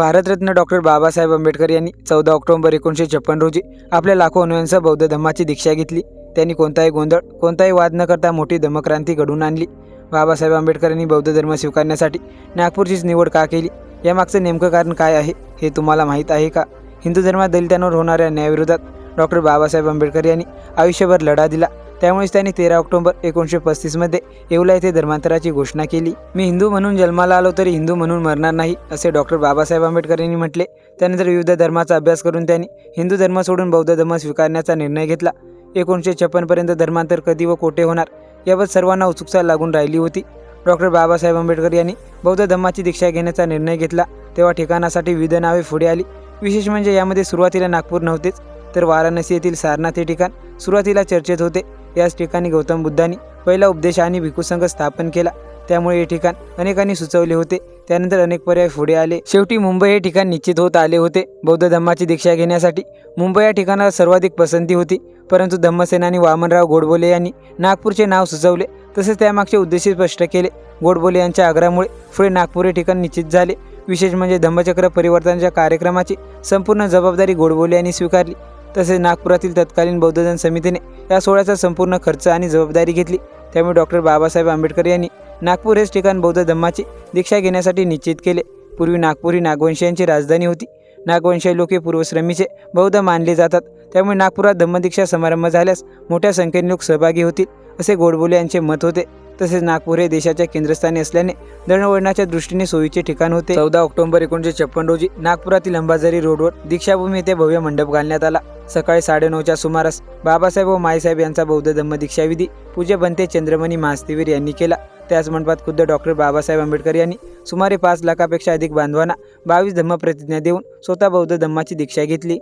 Bharat Ratna doctor Babasaheb Ambedkar यांनी चौदा October एकोणीसशे छप्पन रोजी आपल्या लाखो अनुयांसह बौद्ध धम्माची दीक्षा घेतली. त्यांनी कोणताही गोंधळ कोणताही वाद न करता मोठी धम्मक्रांती घडवून आणली. बाबासाहेब आंबेडकरांनी बौद्ध धर्म स्वीकारण्यासाठी नागपूरचीच निवड का केली? यामागचं नेमकं कारण काय आहे हे तुम्हाला माहीत आहे का? हिंदू धर्मात दलितांवर होणाऱ्या न्यायाविरोधात डॉक्टर बाबासाहेब आंबेडकर यांनी आयुष्यभर लढा दिला. त्यामुळेच त्यांनी तेरा ऑक्टोबर एकोणीसशे पस्तीसमध्ये येवला येथे धर्मांतराची घोषणा केली. मी हिंदू म्हणून जन्माला आलो तरी हिंदू म्हणून मरणार नाही असे डॉक्टर बाबासाहेब आंबेडकर यांनी म्हटले. त्यानंतर विविध धर्माचा अभ्यास करून त्यांनी हिंदू धर्म सोडून बौद्ध धर्म स्वीकारण्याचा निर्णय घेतला. एकोणीसशे छप्पनपर्यंत धर्मांतर कधी व कोठे होणार याबाबत सर्वांना उत्सुकता लागून राहिली होती. डॉक्टर बाबासाहेब आंबेडकर यांनी बौद्ध धर्माची दीक्षा घेण्याचा निर्णय घेतला. तेव्हा ठिकाणासाठी विविध नावे पुढे आली. विशेष म्हणजे यामध्ये सुरुवातीला नागपूर नव्हतेच तर वाराणसी येथील सारनाथ हे ठिकाण सुरुवातीला चर्चेत होते. याच ठिकाणी गौतम बुद्धांनी पहिला उपदेश आणि भिक्खूसंघ स्थापन केला. त्यामुळे हे ठिकाण अनेकांनी सुचवले होते. त्यानंतर अनेक पर्याय पुढे आले. शेवटी मुंबई हे ठिकाण निश्चित होत आले होते. बौद्ध धम्माची दीक्षा घेण्यासाठी मुंबई या ठिकाणाला सर्वाधिक पसंती होती. परंतु धम्मसेनानी वामनराव गोडबोले यांनी नागपूरचे नाव सुचवले. तसेच त्यामागचे उद्देश स्पष्ट केले. गोडबोले यांच्या आग्रहामुळे पुढे नागपूर हे ठिकाण निश्चित झाले. विशेष म्हणजे धम्मचक्र परिवर्तनाच्या कार्यक्रमाची संपूर्ण जबाबदारी गोडबोले यांनी स्वीकारली. तसेच नागपुरातील तत्कालीन बौद्धजन समितीने या सोहळ्याचा संपूर्ण खर्च आणि जबाबदारी घेतली. त्यामुळे डॉक्टर बाबासाहेब आंबेडकर यांनी नागपूर हेच ठिकाण बौद्ध धम्माची दीक्षा घेण्यासाठी निश्चित केले. पूर्वी नागपूर ही नागवंशीयांची राजधानी होती. नागवंशीय लोक हे पूर्वश्रमीचे बौद्ध मानले जातात. त्यामुळे नागपुरात धम्मदीक्षा समारंभ झाल्यास मोठ्या संख्येने लोक सहभागी होतील असे गोडबोले यांचे मत होते. तसेच नागपूर हे देशाच्या केंद्रस्थानी असल्याने दळणवळणाच्या दृष्टीने सोयीचे ठिकाण होते. चौदा ऑक्टोबर एकोणीसशे छप्पन रोजी नागपुरातील अंबाझरी रोडवर दीक्षाभूमी येथे भव्य मंडप घालण्यात आला. सकाळी साडेनऊच्या सुमारास बाबासाहेब व माईसाहेब यांचा बौद्ध धम्म दीक्षाविधी पूज्य बनते चंद्रमणी महास्तिवीर यांनी केला. त्याच मंडपात खुद्द डॉक्टर बाबासाहेब आंबेडकर यांनी सुमारे पाच लाखापेक्षा अधिक बांधवांना बावीस धम्म प्रतिज्ञा देऊन स्वतः बौद्ध धम्माची दीक्षा घेतली.